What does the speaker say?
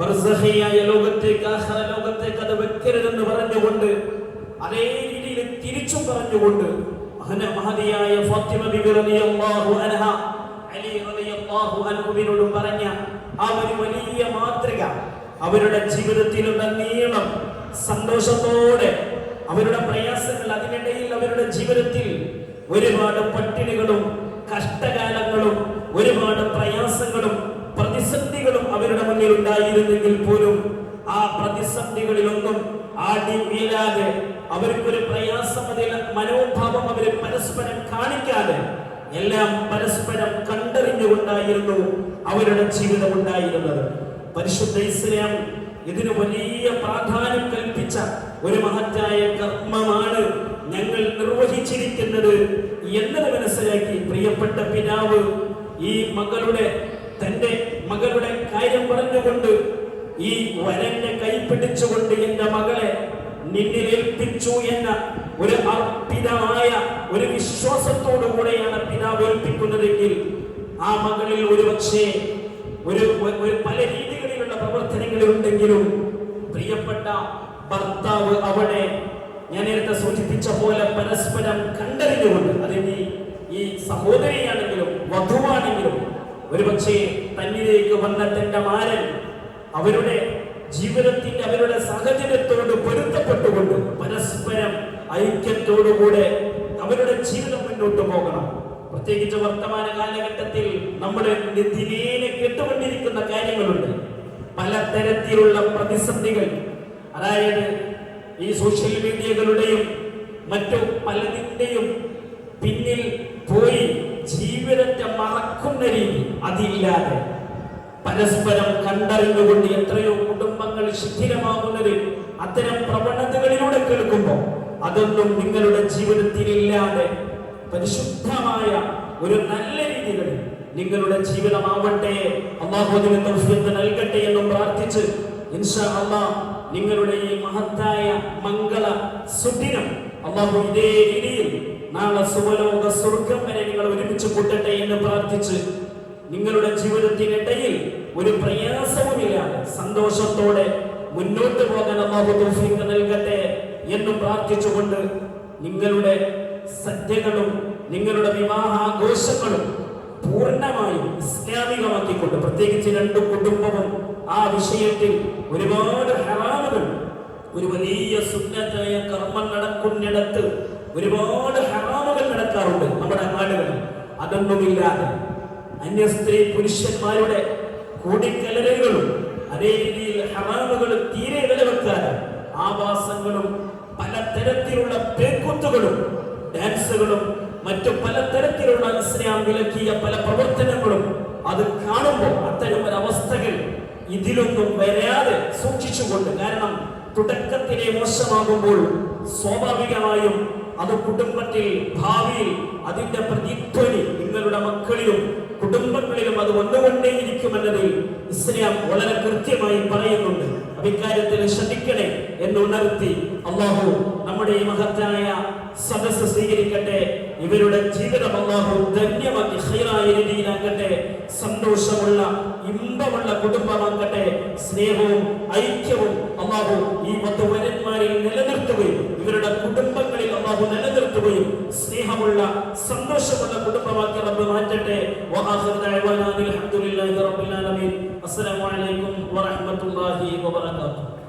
ബർസഹിയായ ലോകത്തേക്ക് ആഖിറ ലോകത്തേക്ക് അത് വെക്കരുതെന്ന് പറഞ്ഞുകൊണ്ട് അതേ രീതിയിൽ തിരിച്ചും പറഞ്ഞുകൊണ്ട് മഹനമഹതിയായ ഫാത്തിമ ബിബി റളിയല്ലാഹു അൻഹ അലി റളിയല്ലാഹു അൻഹുവിനോടും പറഞ്ഞ ആ ഒരു വലിയ മാതൃക അവരുടെ ജീവിതത്തിലുള്ള നീളം സന്തോഷത്തോടെ അവരുടെ പ്രയാസങ്ങൾ അതിനിടയിൽ അവരുടെ ജീവിതത്തിൽ ഒരുപാട് പട്ടിണികളും കഷ്ടകാലങ്ങളും ഒരുപാട് പ്രയാസങ്ങളും അവരുടെ മുന്നിൽ ഉണ്ടായിരുന്നെങ്കിൽ പോലും ആ പ്രതിസന്ധികളിലൊന്നും ആടി വീഴാതെ അവർക്കൊരു പ്രയാസം മനോഭാവം അവരെ പരസ്പരം കാണിക്കാതെ എല്ലാം പരസ്പരം കണ്ടറിഞ്ഞുകൊണ്ടായിരുന്നു അവരുടെ ജീവിതം ഉണ്ടായിരുന്നത്. പരിശുദ്ധ ഇസ്ലാം ഇതിന് വലിയ പ്രാധാന്യം കൽപ്പിച്ച ഒരു മഹത്തായ കർമ്മമാണ് ഞങ്ങൾ നിർവഹിച്ചിരിക്കുന്നത് എന്നത് മനസ്സിലാക്കി പ്രിയപ്പെട്ട പിതാവ് ഈ മകളുടെ തന്റെ മകളുടെ കാര്യം പറഞ്ഞുകൊണ്ട് ഈ വരന്റെ കൈ പിടിച്ചുകൊണ്ട് എന്റെ മകളെ നിന്നിൽ ഏൽപ്പിച്ചു എന്ന ഒരു അർപ്പിതമായ ഒരു വിശ്വാസത്തോടു കൂടെയാണ് പിതാവ് ഏൽപ്പിക്കുന്നതെങ്കിൽ ആ മകളിൽ ഒരു പക്ഷേ ഒരു പല രീതികളിലുള്ള പ്രവർത്തനങ്ങൾ ഉണ്ടെങ്കിലും പ്രിയപ്പെട്ട ഭർത്താവ് അവിടെ ഞാൻ നേരത്തെ സൂചിപ്പിച്ച പോലെ പരസ്പരം കണ്ടറിഞ്ഞുകൊണ്ട് അതിന് ഈ സഹോദരിയാണെങ്കിലും വധുവാണെങ്കിലും ഒരുപക്ഷെ തന്നിലേക്ക് വന്ന തന്റെ മാരൻ അവരുടെ ജീവിതത്തിന്റെ അവരുടെ സാഹചര്യത്തോട് പൊരുത്തപ്പെട്ടുകൊണ്ട് പരസ്പരം ഐക്യത്തോടുകൂടെ അവരുടെ ജീവിതം മുന്നോട്ട് പോകണം. പ്രത്യേകിച്ച് വർത്തമാന കാലഘട്ടത്തിൽ നമ്മുടെ ദിനേന കേട്ടുകൊണ്ടിരിക്കുന്ന കാര്യങ്ങളുണ്ട്. പലതരത്തിലുള്ള പ്രതിസന്ധികൾ. അതായത് ഈ സോഷ്യൽ മീഡിയകളുടെയും മറ്റു പലതിന്റെയും പിന്നിൽ മറക്കുന്ന രീതി അതില്ലാതെ പരസ്പരം കണ്ടറിഞ്ഞുകൊണ്ട് എത്രയോ കുടുംബങ്ങൾ ശിഥിലമാകുന്നത് അത്തരം പ്രവണതകളിലൂടെ കേൾക്കുമ്പോൾ അതൊന്നും നിങ്ങളുടെ ജീവിതത്തിലില്ലാതെ പരിശുദ്ധമായ ഒരു നല്ല രീതികളിൽ നിങ്ങളുടെ ജീവിതമാവട്ടെ. അള്ളാഹുദിനെ നൽകട്ടെ എന്നും പ്രാർത്ഥിച്ച് ഇൻഷാ നിങ്ങളുടെ ഈ മഹത്തായ മംഗള സുദിനം അള്ളാഹു ഇതേ രീതിയിൽ നാളെ സുവലോക സ്വർഗം വരെ നിങ്ങൾ ഒരുമിച്ച് കൂട്ടട്ടെ എന്ന് പ്രാർത്ഥിച്ച് നിങ്ങളുടെ ജീവിതത്തിനിടയിൽ ഒരു പ്രയാസവുമില്ലാതെ സന്തോഷത്തോടെ മുന്നോട്ട് പോകാൻ അള്ളാഹു തൗഫീഖ് നൽകട്ടെ എന്ന് പ്രാർത്ഥിച്ചുകൊണ്ട് നിങ്ങളുടെ സദ്യകളും നിങ്ങളുടെ വിവാഹാഘോഷങ്ങളും പൂർണമായും ഇസ്ലാമികമാക്കിക്കൊണ്ട് പ്രത്യേകിച്ച് രണ്ട് കുടുംബവും ആ വിഷയത്തിൽ ഒരുപാട് ഹറാമുകൾ ഒരു വലിയ സുന്നത്തായ കർമ്മം നടക്കുന്നിടത്ത് ഒരുപാട് ഹറാമുകൾ നടക്കാറുണ്ട് നമ്മുടെ നാടുകളിൽ അതൊന്നുമില്ലാതെ അന്യ സ്ത്രീ പുരുഷന്മാരുടെ കൂടിക്കലരുകളും അതേ രീതിയിൽ ഹറാമുകൾ തീരെ വിലവെക്കാതെ ആവാസങ്ങളും പലതരത്തിലുള്ള പേക്കുത്തുകളും ഡാൻസുകളും മറ്റു പലതരത്തിലുള്ള ഇസ്ലാം വിലക്കിയ പല പ്രവർത്തനങ്ങളും അത് കാണുമ്പോൾ അത്തരം ഒരു അവസ്ഥകൾ ഇതിലൊന്നും വരാതെ സൂക്ഷിച്ചുകൊണ്ട് കാരണം തുടക്കത്തിലെ മോശമാകുമ്പോൾ സ്വാഭാവികമായും അത് കുടുംബത്തിൽ ഭാവിയിൽ അതിന്റെ പ്രതിധ്വനി നിങ്ങളുടെ മക്കളിലും കുടുംബങ്ങളിലും അത് വന്നുകൊണ്ടേയിരിക്കുമെന്നതിൽ ഇസ്ലാം വളരെ കൃത്യമായി പറയുന്നുണ്ട്. അഭിക്കാര്യത്തിൽ ശ്രദ്ധിക്കണേ എന്ന് ഉണർത്തി അള്ളാഹു നമ്മുടെ ഈ മഹത്തായ സദസ് സ്വീകരിക്കട്ടെ. ഇവരുടെ ജീവിതം അള്ളാഹു ധന്യമാക്കി ഹൈറായ രീതിയിലാക്കട്ടെ. സന്തോഷമുള്ള ഇമ്പമുള്ള കുടുംബമാക്കട്ടെ. സ്നേഹവും ഐക്യവും അള്ളാഹു ഈ വധുവരന്മാരിൽ നിലനിർത്തുകയും അള്ളാഹു നിലനിർത്തുകയും സ്നേഹമുള്ള സന്തോഷമുള്ള കുടുംബമാക്കി റബ്ബ് മാറ്റട്ടെ. അസ്സലാമു അലൈക്കും വറഹ്മത്തുള്ളാഹി വബറകാതുഹു.